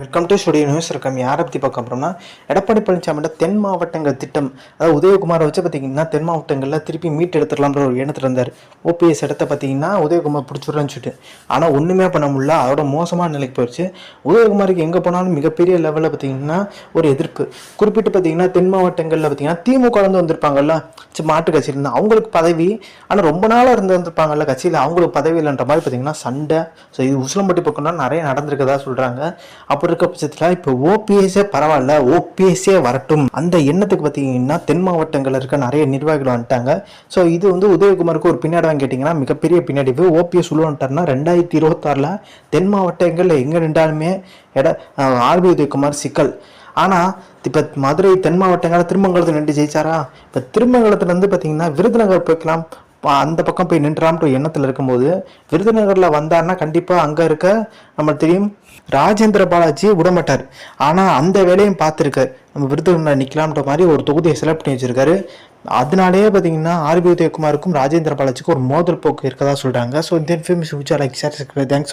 Welcome to studio news இருக்கோம் யாரை பற்றி பார்க்க போகிறோம்னா எடப்பாடி பழனிசாமியோட தென் மாவட்டங்கள் திட்டம் அதாவது உதயகுமாரை வச்சு பார்த்தீங்கன்னா தென் மாவட்டங்களில் திருப்பி மீட் எடுத்துடலாம்ன்ற ஒரு எண்ணத்தில் இருந்தார். ஓபிஎஸ் இடத்த பார்த்தீங்கன்னா உதயகுமார் பிடிச்சிடுறேன்னு சொல்லிட்டு. ஆனால் ஒன்றுமே பண்ண முடியல. அதோட மோசமான நிலைக்கு போயிடுச்சு உதயகுமாருக்கு எங்கே போனாலும் மிகப்பெரிய லெவலில் பார்த்தீங்கன்னா ஒரு எதிர்ப்பு. குறிப்பிட்டு பார்த்தீங்கன்னா தென் மாவட்டங்களில் பார்த்தீங்கன்னா திமுக வந்து வந்திருப்பாங்கல்ல சரி, மாட்டு கட்சியில் இருந்தால் அவங்களுக்கு பதவி. ஆனால் ரொம்ப நாளாக இருந்து வந்திருப்பாங்கல்ல கட்சியில் அவங்களுக்கு பதவி இல்லைன்ற மாதிரி பார்த்தீங்கன்னா சண்டை. ஸோ இது உசிலம்பட்டி பக்கம்னா நிறைய நடந்திருக்கதா சொல்கிறாங்க அப்படி இருக்க பட்சத்தில் இப்போ ஓபிஎஸ்ஸே பரவாயில்ல ஓபிஎஸ்ஸே வரட்டும். அந்த எண்ணத்துக்கு பார்த்தீங்கன்னா தென் மாவட்டங்களில் இருக்க நிறைய நிர்வாகிகள் வந்துட்டாங்க. ஸோ இது வந்து உதயகுமாருக்கு ஒரு பின்னாடி கேட்டிங்கன்னா மிகப்பெரிய பின்னாடி ஓபிஎஸ் உள்ள ரெண்டாயிரத்தி இருபத்தாறில் தென் மாவட்டங்களில் எங்கே நின்றாலுமே எட ஆர்பி உதயகுமார் சிக்கல். ஆனால் இப்போ மதுரை தென் மாவட்டங்களில் திருமங்கலத்தில் நின்று ஜெயிச்சாரா? இப்போ திருமங்கலத்துலேருந்து பார்த்தீங்கன்னா விருதுநகர் போய்க்கலாம் அந்த பக்கம் போய் நின்றான்ற ஒரு எண்ணத்தில் இருக்கும்போது விருதுநகரில் வந்தாருன்னா கண்டிப்பாக அங்கே இருக்க நம்ம தெரியும் ராஜேந்திர பாலாஜி விடமாட்டார். ஆனால் அந்த வேலையும் பார்த்துருக்காரு. நம்ம விருதுநகரில் நிற்கலாம்ன்ற மாதிரி ஒரு தொகுதியை செலக்ட் பண்ணி வச்சிருக்காரு. அதனாலேயே பார்த்தீங்கன்னா ஆர்பி உதயகுமாருக்கும் ராஜேந்திர பாலாஜிக்கும் ஒரு மோதல் போக்கு இருக்கதா சொல்கிறாங்க ஸோ இந்த இன்ஃபர்மேஷன் லைக் ஷேர் தேங்க்ஸ்